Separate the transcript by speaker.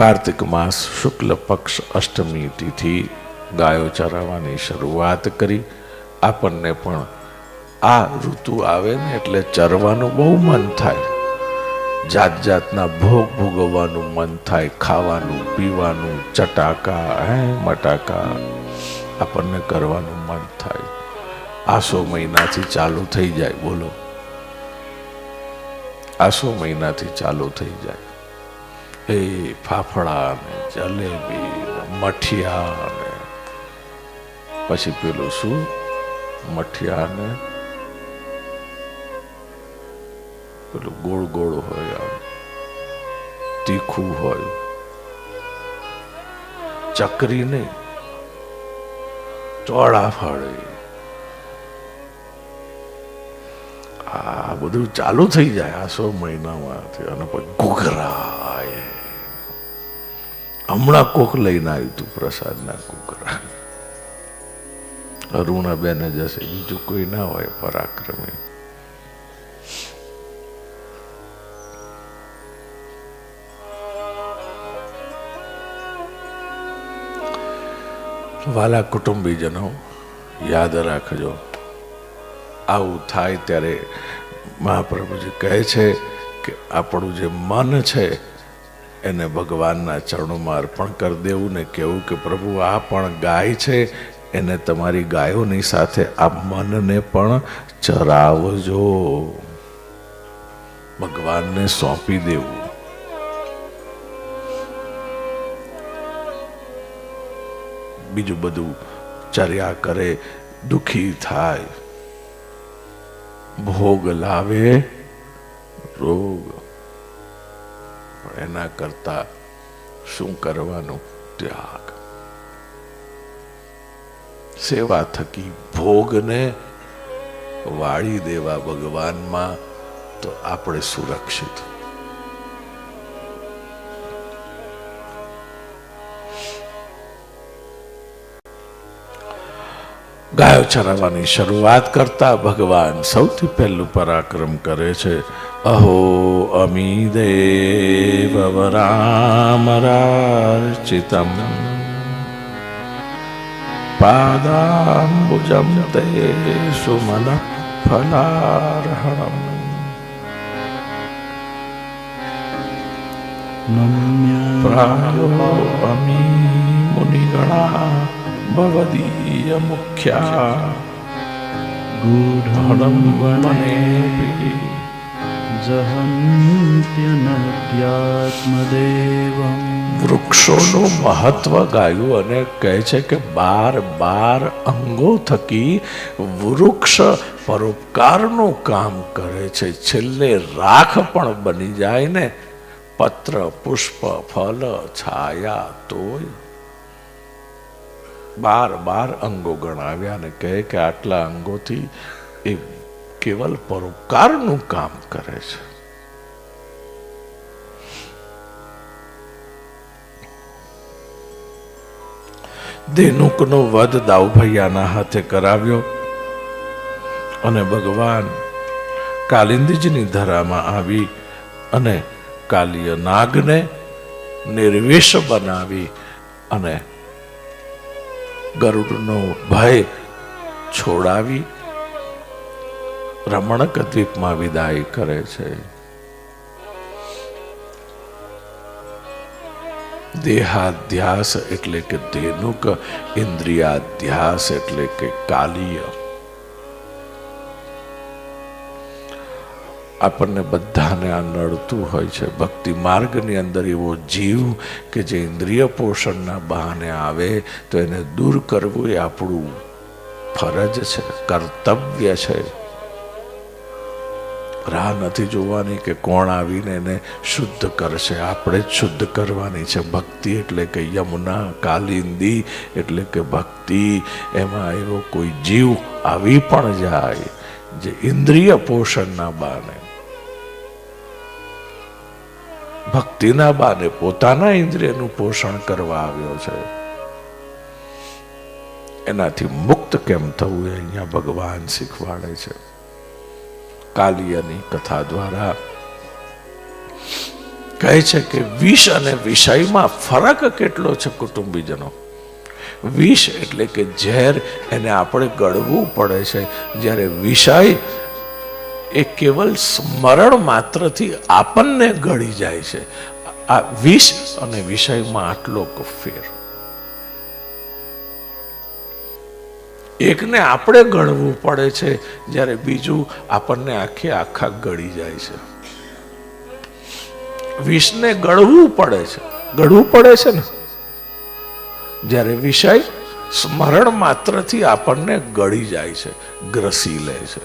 Speaker 1: કાર્તિક માસ શુક્લ પક્ષ અષ્ટમી તિથિ ગાયો ચરાવવાની શરૂઆત કરી. આપણને પણ આ ઋતુ આવે ને એટલે ચરવાનું બહુ મન થાય. જાત જાતના ભોગ ભોગવવાનું મન થાય. ખાવાનું, પીવાનું, ચટાકા, હે, મટાકા આપણને કરવાનું મન થાય. આસો મહિનાથી ચાલુ થઈ જાય, બોલો. આસો મહિનાથી ચાલુ થઈ જાય. એ ફાફડા ને જલેબી મઠિયા ને પછી પેલું શું? મઠિયા ને પેલું ગોળ ગોળ હોય આમ. તીખું હોય. ચકરી નહીં. ચોળા ફળે આ બધું ચાલુ થઈ જાય આસો મહિનામાંથી. અને પછી ઘૂઘરા એ. હમણાં કોક લઈને આવ્યું તું પ્રસાદના ઘૂઘરા અરુણા બેને જશે, બીજું કોઈ ના હોય પરાક્રમી. વાલા કુટુંબીજનો યાદ રાખજો. આવું થાય ત્યારે મહાપ્રભુજી કહે છે કે આપણું જે મન છે, એને ભગવાનના ચરણોમાં અર્પણ કરી દેવું ને કેવું કે પ્રભુ આ પણ ગાય છે, એને તમારી ગાયોની સાથે આ મનને પણ ચરાવજો. ભગવાનને સોંપી દેવું. બીજું બધું ચર્યા કરે, દુખી થાય. ભોગ લાવે, રોગ. એના કરતા શું કરવાનું ત્યાગ? સેવા થકી ભોગને વાળી દેવા ભગવાનમાં તો આપણે સુરક્ષિત ગાયો ચરાવવાની શરૂઆત કરતા ભગવાન સૌથી પહેલું પરાક્રમ કરે છે અહો અમી દેવરામરાર્ચિતમ પાદાંબુજમ તે સુમન ફલાર્હણમ. પ્રાયો અમી મુનિગણા મુખ્યા
Speaker 2: ગૂઢમ
Speaker 1: મને વૃક્ષોનું મહત્વ ગાયું અને કહે છે કે બાર બાર અંગો થકી વૃક્ષ પરોપકારનું કામ કરે છે. છેલ્લે રાખ પણ બની જાય ને પત્ર પુષ્પ ફલ છાયા તોય. બાર બાર અંગો ગણાવ્યા અને કહે કે આટલા અંગોથી એ કેવલ પરોપકારનું કામ કરે છે. દેનુકનો વધ દાઉભૈયાના હાથે કરાવ્યો અને ભગવાન કાલિંદીજીની ધરામાં આવી અને કાલિય નાગને નિર્વેશ બનાવી અને ગરુડનો ભય છોડાવી રમણક દ્વીપમાં વિદાય કરે છે. દેહાધ્યાસ એટલે કે ધેનુક, ઇન્દ્રિયાધ્યાસ એટલે કે કાલીય આપણને બધાને આ નડતું હોય છે. ભક્તિ માર્ગની અંદર એવો જીવ કે જે ઇન્દ્રિય પોષણના બહાને આવે તો એને દૂર કરવું એ આપણું ફરજ છે, કર્તવ્ય છે. રાહ નથી જોવાની કે કોણ આવીને એને શુદ્ધ કરશે. આપણે જ શુદ્ધ કરવાની છે. ભક્તિ એટલે કે યમુના, કાલિંદી, એટલે કે ભક્તિ. એમાં એવો કોઈ જીવ આવી પણ જાય જે ઇન્દ્રિય પોષણના બાને ભક્તિના બાને પોતાના ઇન્દ્રિયનું પોષણ કરવા આવ્યો છે. એનાથી મુક્ત કેમ થવું એ અહીંયા ભગવાન શીખવાડે છે. કાલિયાની કથા દ્વારા કહે છે કે વિષ અને વિષયમાં ફરક કેટલો છે કુટુંબીજનો? વિષ એટલે કે ઝેર એને આપણે ગળવું પડે છે. જ્યારે વિષય એ કેવલ સ્મરણ માત્રથી આપણને ગળી જાય છે. આ વિષ અને વિષયમાં આટલો ફેર. એકને આપણે ગળવું પડે છે જ્યારે બીજું આપણને આખે આખા ગળી જાય છે. વિષને ગળવું પડે છે. ગળવું પડે છે ને? જ્યારે વિષય સ્મરણ માત્રથી આપણને ગળી જાય છે, ગ્રસી લે છે.